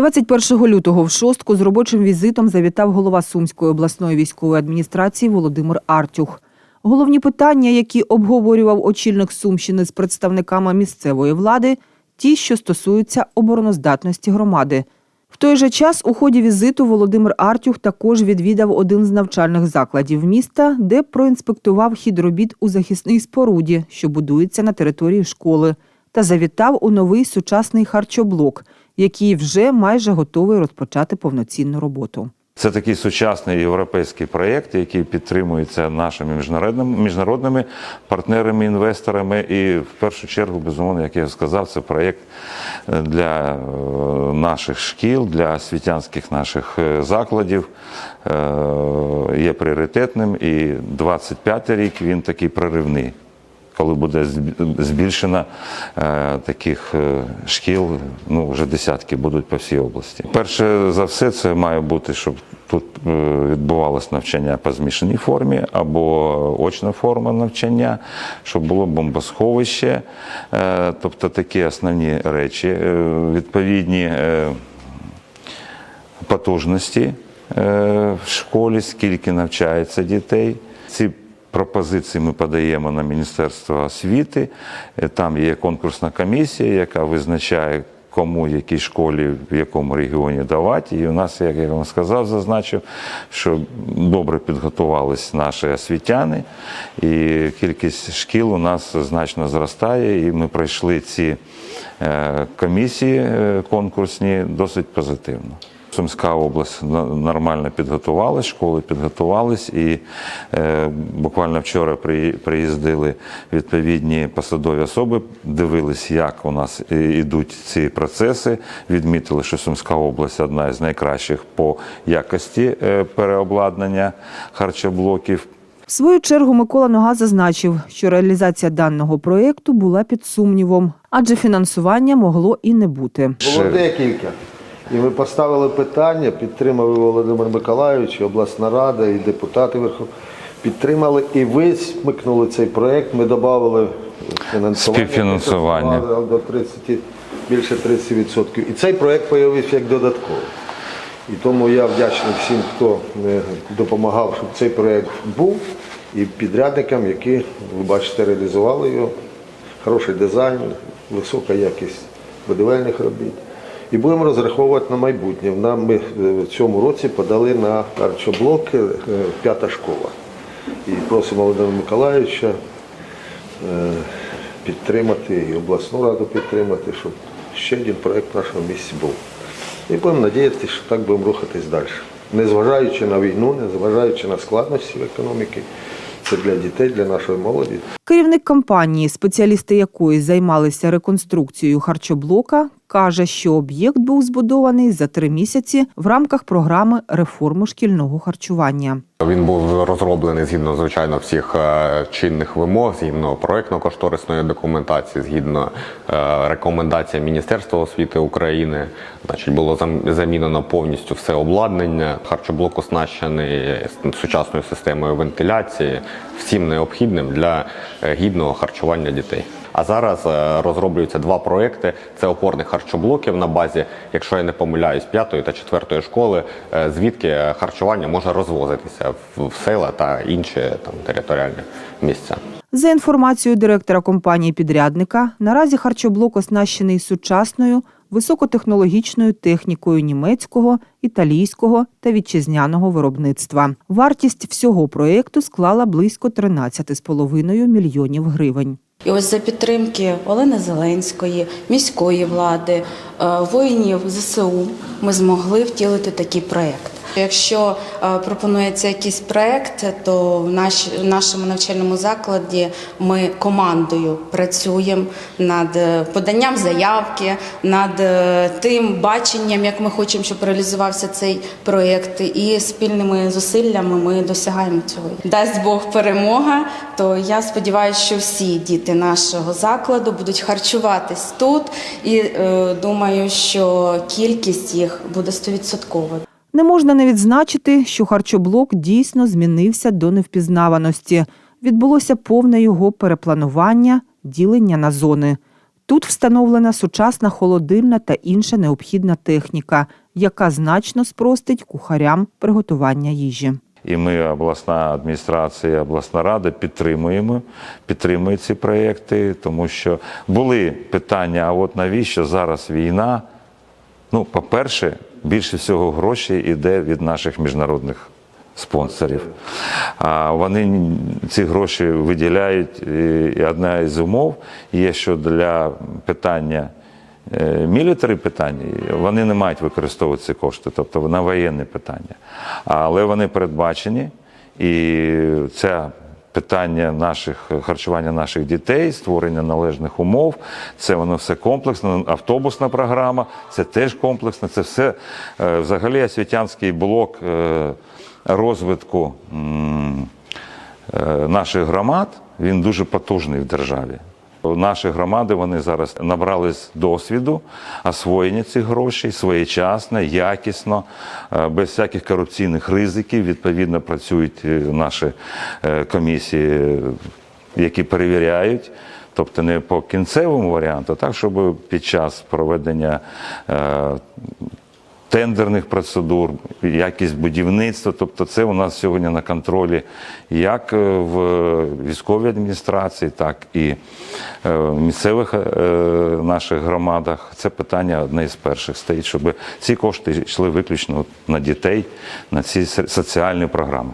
21 лютого в шостку з робочим візитом завітав голова Сумської обласної військової адміністрації Володимир Артюх. Головні питання, які обговорював очільник Сумщини з представниками місцевої влади, ті, що стосуються обороноздатності громади. В той же час у ході візиту Володимир Артюх також відвідав один з навчальних закладів міста, де проінспектував хід робіт у захисній споруді, що будується на території школи, та завітав у новий сучасний харчоблок, який вже майже готовий розпочати повноцінну роботу. Це такий сучасний європейський проєкт, який підтримується нашими міжнародними, міжнародними партнерами, інвесторами. І в першу чергу, безумовно, як я сказав, це проєкт е, для е, наших шкіл, для освітянських наших е, закладів. Є пріоритетним. І 25 рік він такий проривний. Коли буде зб- збільшено е, таких е, шкіл, ну вже десятки будуть по всій області. Перше за все, це має бути, щоб тут е, відбувалось навчання по змішаній формі або очна форма навчання, щоб було бомбосховище, тобто такі основні речі, відповідні. потужності в школі, скільки навчається дітей. Ці пропозиції ми подаємо на Міністерство освіти. Е, Там є конкурсна комісія, яка визначає, кому якій школі в якому регіоні давати. І у нас, як я вам сказав, зазначив, що добре підготувались наші освітяни, і кількість шкіл у нас значно зростає, і ми пройшли ці е, комісії е, конкурсні досить позитивно. Сумська область на- нормально підготувалась, школи підготувались, і е, буквально вчора при- приїздили відповідні посадові особи, дивились, як у нас йдуть ці процеси. Відмітили, що Сумська область одна з найкращих по якості е, переобладнання харчоблоків. В свою чергу Микола Нога зазначив, що реалізація даного проєкту була під сумнівом, адже фінансування могло і не бути. Було декілька. І ми поставили питання, підтримав Володимир Миколайович, і обласна рада, і депутати Верхов. Підтримали і висмикнули цей проєкт. Ми додали фінансування. Співфінансування. До 30, більше 30%. І цей проєкт з'явився як додатковий. І тому я вдячний всім, хто е, допомагав, щоб цей проєкт був, і підрядникам, які, ви бачите, реалізували його. Хороший дизайн, висока якість будівельних робіт. І будемо розраховувати на майбутнє. Нам ми е, в цьому році подали на харчоблок е, п'ята школа. І просимо Володимира Миколаївича е, підтримати і обласну раду підтримати, щоб ще один проєкт в нашому місті був. І будемо надіятися, що так будемо рухатись далі. Незважаючи на війну, незважаючи на складності економіки, це для дітей, для нашої молоді. Керівник компанії, спеціалісти якої займалися реконструкцією харчоблока, каже, що об'єкт був збудований за три місяці в рамках програми реформи шкільного харчування. Він був розроблений згідно звичайно всіх е, чинних вимог, згідно проектно-кошторисної документації, згідно е, рекомендацій Міністерства освіти України. Значить, було замінено повністю все обладнання. Харчоблок оснащений сучасною системою вентиляції, всім необхідним для е, гідного харчування дітей. А зараз е, розроблюються два проекти: це опорних харчоблоків на базі, якщо я не помиляюсь, п'ятої та четвертої школи, е, звідки харчування може розвозитися в села та інші там територіальні місця. За інформацією директора компанії підрядника, наразі харчоблок оснащений сучасною високотехнологічною технікою німецького, італійського та вітчизняного виробництва. Вартість всього проєкту склала близько 13,5 мільйонів гривень. І ось за підтримки Олени Зеленської, міської влади, е, воїнів ЗСУ ми змогли втілити такий проєкт. Якщо е, пропонується якийсь проєкт, то в нашому навчальному закладі ми командою працюємо над е, поданням заявки, над е, тим баченням, як ми хочемо, щоб реалізувався цей проєкт. І спільними зусиллями ми досягаємо цього. Дасть Бог перемога, то я сподіваюся, що всі діти нашого закладу будуть харчуватись тут, і е, думаю, що кількість їх буде стовідсоткова. Не можна не відзначити, що харчоблок дійсно змінився до невпізнаваності. Відбулося повне його перепланування, ділення на зони. Тут встановлена сучасна холодильна та інша необхідна техніка, яка значно спростить кухарям приготування їжі. І ми, обласна адміністрація, обласна рада, підтримуємо, підтримує ці проєкти, тому що були питання: а от навіщо зараз війна? Ну, по-перше, більше всього грошей йде від наших міжнародних спонсорів. А вони ці гроші виділяють. І одна із умов є, що для питання мілітарі питання, вони не мають використовувати ці кошти, тобто на воєнне питання. Але вони передбачені, і це питання наших харчування наших дітей, створення належних умов, це воно все комплексно. Автобусна програма, це теж комплексно. Це все е, взагалі освітянський блок е, розвитку е, наших громад. Він дуже потужний в державі. Наші громади вони зараз набрались досвіду освоєння цих грошей своєчасно, якісно, е, без всяких корупційних ризиків. Відповідно, працюють е, наші е, комісії, які перевіряють. Тобто не по кінцевому варіанту, так, щоб під час проведення тендерних процедур, якість будівництва. Тобто, це у нас сьогодні на контролі як е, в військовій адміністрації, так і е, в місцевих е, наших громадах. Це питання одне із перших стоїть, щоб ці кошти йшли виключно на дітей, на ці соціальні програми.